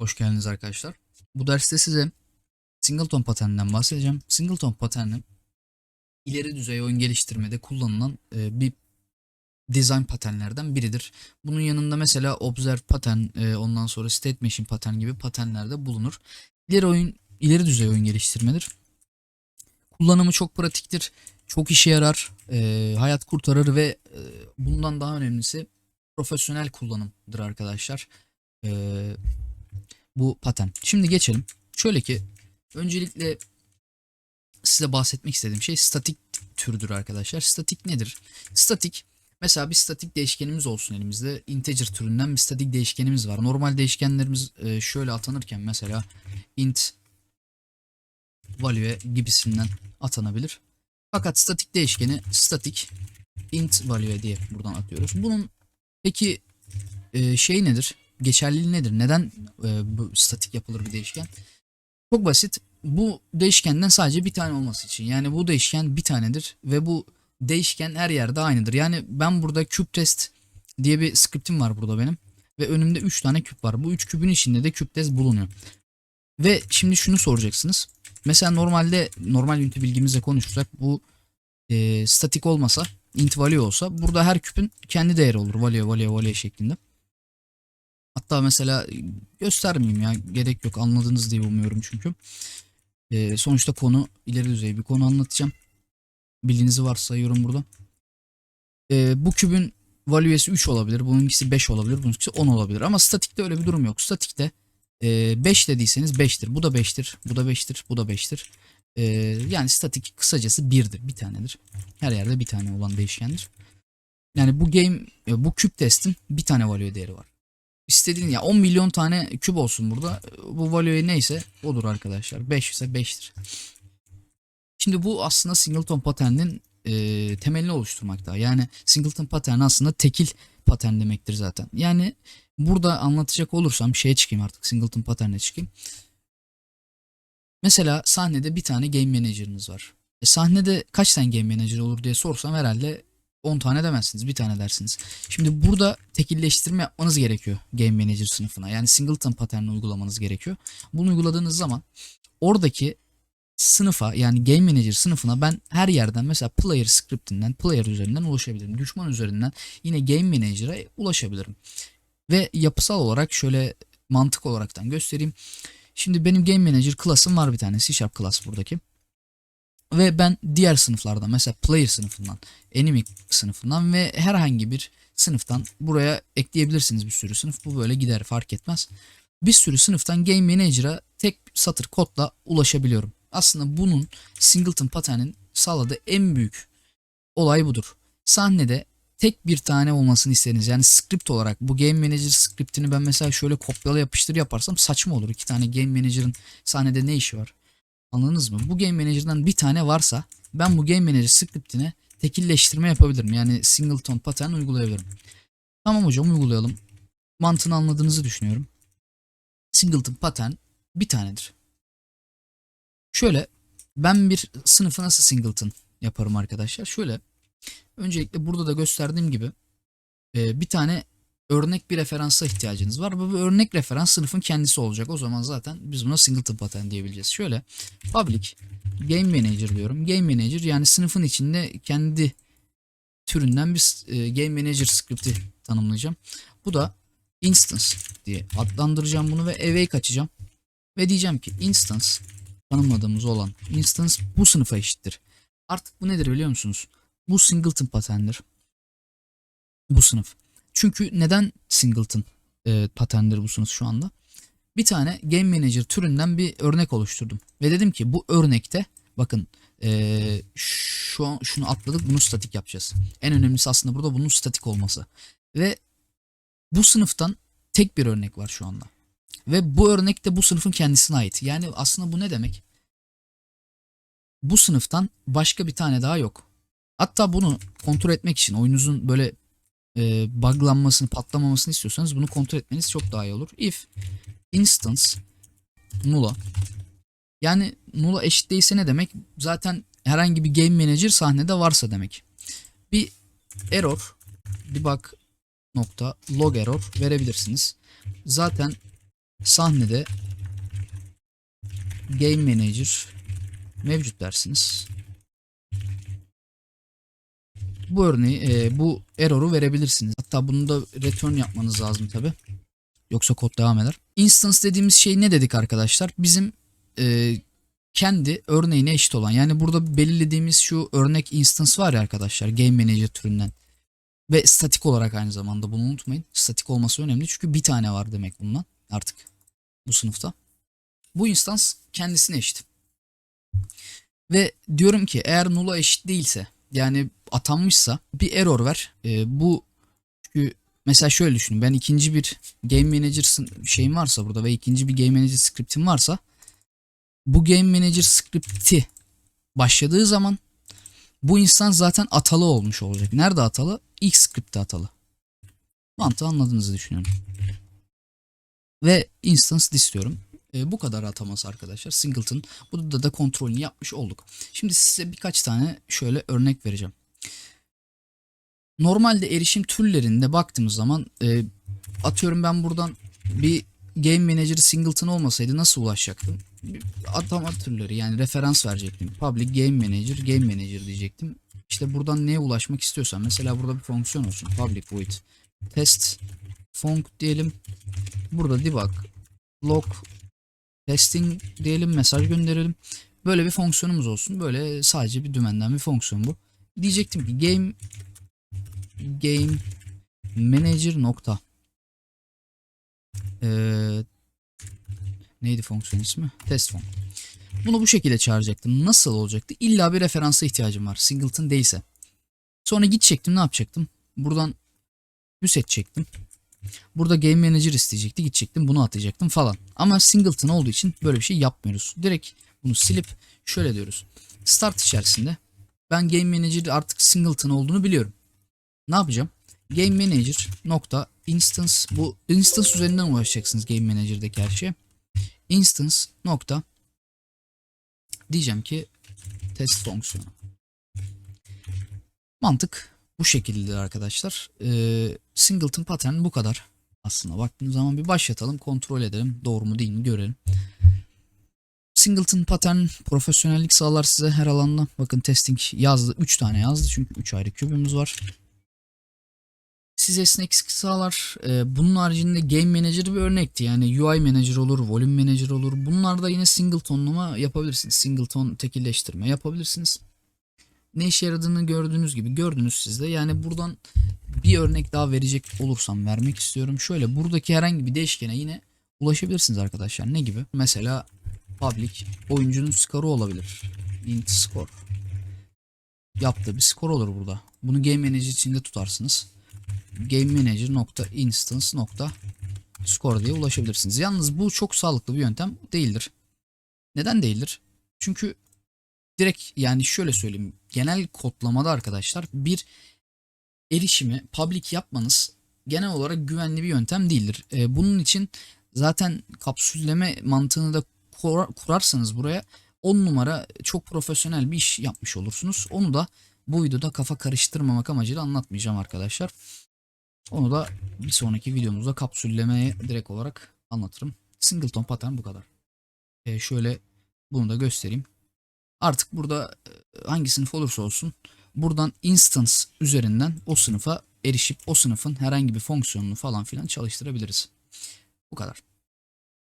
Hoş geldiniz arkadaşlar. Bu derste size singleton paterninden bahsedeceğim. Singleton paterni ileri düzey oyun geliştirmede kullanılan e, bir design paternlerden biridir. Bunun yanında mesela observe pattern, e, ondan sonra state machine pattern gibi paternler de bulunur. İleri oyun ileri düzey oyun geliştirmedir. Kullanımı çok pratiktir. Çok işe yarar, e, hayat kurtarır ve e, bundan daha önemlisi profesyonel kullanımdır arkadaşlar. E, bu patern. Şimdi geçelim. Şöyle ki öncelikle size bahsetmek istediğim şey statik türüdür arkadaşlar. Statik nedir? Statik mesela bir statik değişkenimiz olsun elimizde. Integer türünden bir statik değişkenimiz var. Normal değişkenlerimiz e, şöyle atanırken mesela int value gibisinden atanabilir. Fakat statik değişkeni statik int value diye buradan atıyoruz. Bunun peki e, şey nedir? Geçerliliği nedir? Neden e, bu statik yapılır bir değişken? Çok basit. Bu değişkenden sadece bir tane olması için. Yani bu değişken bir tanedir ve bu değişken her yerde aynıdır. Yani ben burada küp test diye bir skriptim var burada benim ve önümde 3 tane küp var. Bu 3 küpün içinde de küp test bulunuyor. Ve şimdi şunu soracaksınız. Mesela normalde normal ünite bilgimizle konuşursak bu e, statik olmasa int value olsa burada her küpün kendi değeri olur. Value value value şeklinde. Hatta mesela göstermeyeyim ya gerek yok anladınız diye umuyorum çünkü. Ee, sonuçta konu ileri düzey bir konu anlatacağım. Bildiğinizi varsayıyorum burada. Ee, bu kübün value'si 3 olabilir. Bununkisi 5 olabilir. Bununkisi 10 olabilir. Ama statikte öyle bir durum yok. Statikte e, 5 dediyseniz 5'tir. Bu da 5'tir. Bu da 5'tir. Bu da 5'tir. Ee, yani statik kısacası 1'dir. Bir tanedir. Her yerde bir tane olan değişkendir. Yani bu game e, bu küp testin bir tane value değeri var istediğin ya 10 milyon tane küp olsun burada. Bu value neyse odur arkadaşlar. 5 ise 5'tir. Şimdi bu aslında singleton patternin e, temelini oluşturmakta. Yani singleton pattern aslında tekil pattern demektir zaten. Yani burada anlatacak olursam şeye çıkayım artık singleton pattern'e çıkayım. Mesela sahnede bir tane game manager'ınız var. E, sahnede kaç tane game manager olur diye sorsam herhalde 10 tane demezsiniz. Bir tane dersiniz. Şimdi burada tekilleştirme yapmanız gerekiyor Game Manager sınıfına. Yani singleton pattern'ı uygulamanız gerekiyor. Bunu uyguladığınız zaman oradaki sınıfa yani Game Manager sınıfına ben her yerden mesela player scriptinden, player üzerinden ulaşabilirim. Düşman üzerinden yine Game Manager'a ulaşabilirim. Ve yapısal olarak şöyle mantık olaraktan göstereyim. Şimdi benim Game Manager klasım var bir tane C Sharp class buradaki. Ve ben diğer sınıflardan mesela player sınıfından, enemy sınıfından ve herhangi bir sınıftan buraya ekleyebilirsiniz bir sürü sınıf. Bu böyle gider fark etmez. Bir sürü sınıftan Game Manager'a tek satır kodla ulaşabiliyorum. Aslında bunun Singleton Pattern'in sağladığı en büyük olay budur. Sahnede tek bir tane olmasını istediniz. Yani script olarak bu Game Manager scriptini ben mesela şöyle kopyala yapıştır yaparsam saçma olur. İki tane Game Manager'ın sahnede ne işi var? Anladınız mı? Bu Game Manager'dan bir tane varsa ben bu Game Manager scriptine tekilleştirme yapabilirim. Yani singleton pattern uygulayabilirim. Tamam hocam uygulayalım. Mantığını anladığınızı düşünüyorum. Singleton pattern bir tanedir. Şöyle ben bir sınıfı nasıl singleton yaparım arkadaşlar? Şöyle öncelikle burada da gösterdiğim gibi bir tane örnek bir referansa ihtiyacınız var. Bu örnek referans sınıfın kendisi olacak. O zaman zaten biz buna singleton pattern diyebileceğiz. Şöyle public game manager diyorum. Game manager yani sınıfın içinde kendi türünden bir e, game manager script'i tanımlayacağım. Bu da instance diye adlandıracağım bunu ve awake açacağım. Ve diyeceğim ki instance tanımladığımız olan instance bu sınıfa eşittir. Artık bu nedir biliyor musunuz? Bu singleton pattern'dir. Bu sınıf. Çünkü neden singleton e, paterndir bu sınıf şu anda? Bir tane Game Manager türünden bir örnek oluşturdum. Ve dedim ki bu örnekte bakın e, şu an şunu atladık bunu statik yapacağız. En önemlisi aslında burada bunun statik olması. Ve bu sınıftan tek bir örnek var şu anda. Ve bu örnek de bu sınıfın kendisine ait. Yani aslında bu ne demek? Bu sınıftan başka bir tane daha yok. Hatta bunu kontrol etmek için oyunuzun böyle e, buglanmasını, patlamamasını istiyorsanız bunu kontrol etmeniz çok daha iyi olur. If instance null'a yani null'a eşit değilse ne demek? Zaten herhangi bir game manager sahnede varsa demek. Bir error debug nokta log error verebilirsiniz. Zaten sahnede Game Manager mevcut dersiniz. Bu örneği, e, bu error'u verebilirsiniz. Hatta bunu da return yapmanız lazım tabi. Yoksa kod devam eder. Instance dediğimiz şey ne dedik arkadaşlar? Bizim e, kendi örneğine eşit olan. Yani burada belirlediğimiz şu örnek instance var ya arkadaşlar. Game Manager türünden. Ve statik olarak aynı zamanda bunu unutmayın. Statik olması önemli çünkü bir tane var demek bundan artık bu sınıfta. Bu instans kendisine eşit. Ve diyorum ki eğer null'a eşit değilse yani atanmışsa bir error ver. Ee, bu çünkü mesela şöyle düşünün ben ikinci bir game manager şeyim varsa burada ve ikinci bir game manager script'im varsa bu game manager script'i başladığı zaman bu instans zaten atalı olmuş olacak. Nerede atalı? İlk script'te atalı. Mantığı anladığınızı düşünüyorum. Ve instance istiyorum. E, bu kadar ataması arkadaşlar. Singleton. Burada da kontrolünü yapmış olduk. Şimdi size birkaç tane şöyle örnek vereceğim. Normalde erişim türlerinde baktığımız zaman e, atıyorum ben buradan bir Game Manager Singleton olmasaydı nasıl ulaşacaktım? Atama türleri yani referans verecektim. Public Game Manager, Game Manager diyecektim. İşte buradan neye ulaşmak istiyorsan mesela burada bir fonksiyon olsun. Public void test func diyelim. Burada debug log testing diyelim mesaj gönderelim. Böyle bir fonksiyonumuz olsun. Böyle sadece bir dümenden bir fonksiyon bu. Diyecektim ki game game manager nokta Ee, neydi fonksiyon ismi? Test fon. Bunu bu şekilde çağıracaktım. Nasıl olacaktı? İlla bir referansa ihtiyacım var. Singleton değilse. Sonra gidecektim ne yapacaktım? Buradan müset çektim. Burada Game Manager isteyecekti. Gidecektim bunu atacaktım falan. Ama Singleton olduğu için böyle bir şey yapmıyoruz. Direkt bunu silip şöyle diyoruz. Start içerisinde ben Game Manager artık Singleton olduğunu biliyorum. Ne yapacağım? Game Manager nokta instance bu instance üzerinden ulaşacaksınız Game Manager'daki her şeye. Instance nokta diyeceğim ki test fonksiyonu. Mantık bu şekildedir arkadaşlar. Ee, singleton pattern bu kadar. Aslında baktığımız zaman bir başlatalım kontrol edelim. Doğru mu değil mi görelim. Singleton pattern profesyonellik sağlar size her alanda. Bakın testing yazdı. 3 tane yazdı çünkü 3 ayrı kübümüz var. Size esneklik sağlar. Ee, bunun haricinde Game Manager bir örnekti. Yani UI Manager olur, Volume Manager olur. Bunlarda yine singletonlama yapabilirsiniz. Singleton tekilleştirme yapabilirsiniz. Ne işe yaradığını gördüğünüz gibi gördünüz siz de. Yani buradan bir örnek daha verecek olursam vermek istiyorum. Şöyle buradaki herhangi bir değişkene yine ulaşabilirsiniz arkadaşlar. Ne gibi? Mesela public oyuncunun skoru olabilir. int score. Yaptığı bir skor olur burada. Bunu Game Manager içinde tutarsınız. Game Manager nokta instance nokta score diye ulaşabilirsiniz. Yalnız bu çok sağlıklı bir yöntem değildir. Neden değildir? Çünkü direkt yani şöyle söyleyeyim. Genel kodlamada arkadaşlar bir erişimi public yapmanız genel olarak güvenli bir yöntem değildir. Ee, bunun için zaten kapsülleme mantığını da kur- kurarsanız buraya 10 numara çok profesyonel bir iş yapmış olursunuz. Onu da bu videoda kafa karıştırmamak amacıyla anlatmayacağım arkadaşlar. Onu da bir sonraki videomuzda kapsüllemeye direkt olarak anlatırım. Singleton pattern bu kadar. Ee, şöyle bunu da göstereyim. Artık burada e, hangi sınıf olursa olsun buradan instance üzerinden o sınıfa erişip o sınıfın herhangi bir fonksiyonunu falan filan çalıştırabiliriz. Bu kadar.